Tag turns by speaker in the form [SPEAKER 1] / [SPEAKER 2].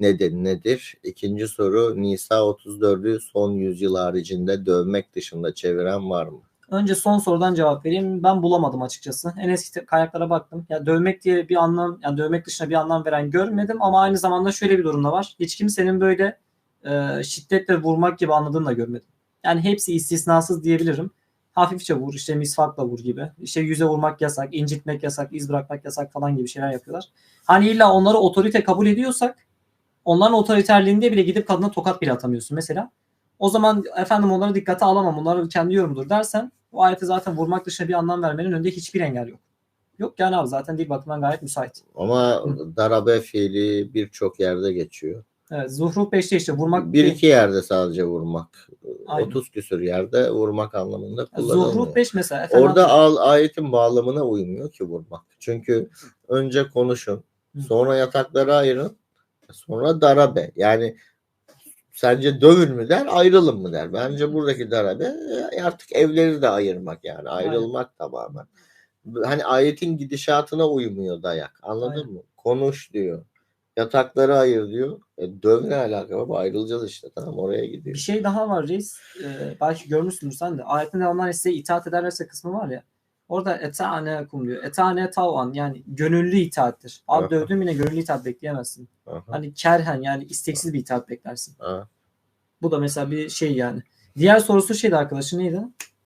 [SPEAKER 1] nedeni nedir? İkinci soru Nisa 34'ü son yüzyıl haricinde dövmek dışında çeviren var mı?
[SPEAKER 2] Önce son sorudan cevap vereyim. Ben bulamadım açıkçası. En eski kaynaklara baktım. Ya dövmek diye bir anlam, yani dövmek dışında bir anlam veren görmedim ama aynı zamanda şöyle bir durum da var. Hiç kimsenin böyle e, şiddetle vurmak gibi anladığını da görmedim. Yani hepsi istisnasız diyebilirim. Hafifçe vur, işte misvakla vur gibi. İşte yüze vurmak yasak, incitmek yasak, iz bırakmak yasak falan gibi şeyler yapıyorlar. Hani illa onları otorite kabul ediyorsak onların otoriterliğinde bile gidip kadına tokat bile atamıyorsun mesela. O zaman efendim onları dikkate alamam. Onları kendi yorumudur dersen o ayete zaten vurmak dışında bir anlam vermenin önünde hiçbir engel yok. Yok yani abi zaten dil bakımından gayet müsait.
[SPEAKER 1] Ama darabe fiili birçok yerde geçiyor.
[SPEAKER 2] Evet Zuhruf 5'te işte vurmak
[SPEAKER 1] Bir iki yerde sadece vurmak.
[SPEAKER 2] Aynen.
[SPEAKER 1] 30 küsür yerde vurmak anlamında
[SPEAKER 2] Zuhruf
[SPEAKER 1] kullanılmıyor.
[SPEAKER 2] 5 mesela. Efendim,
[SPEAKER 1] Orada al, ayetin bağlamına uymuyor ki vurmak. Çünkü önce konuşun,
[SPEAKER 2] Hı.
[SPEAKER 1] sonra yatakları ayırın, sonra darabe. Yani sence dövün mü der, ayrılın mı der. Bence buradaki darabe e, artık evleri de ayırmak yani. Ayrılmak tamamen. Hani ayetin gidişatına uymuyor dayak. Anladın
[SPEAKER 2] Aynen.
[SPEAKER 1] mı? Konuş diyor. Yatakları ayır diyor. E, döv ne alaka? Baba ayrılacağız işte. Tamam oraya
[SPEAKER 2] bir
[SPEAKER 1] gidiyor.
[SPEAKER 2] şey daha var reis. Ee, belki görmüşsündür sen de. Ayetin devamından size itaat ederlerse kısmı var ya. Orada etane kum diyor. Etane tavan yani gönüllü itaattir. Abi dövdüğün yine gönüllü itaat bekleyemezsin.
[SPEAKER 1] Aha,
[SPEAKER 2] Hani kerhen yani isteksiz bir itaat beklersin.
[SPEAKER 1] aha.
[SPEAKER 2] Bu da mesela bir şey yani. Diğer sorusu şeydi arkadaşın neydi?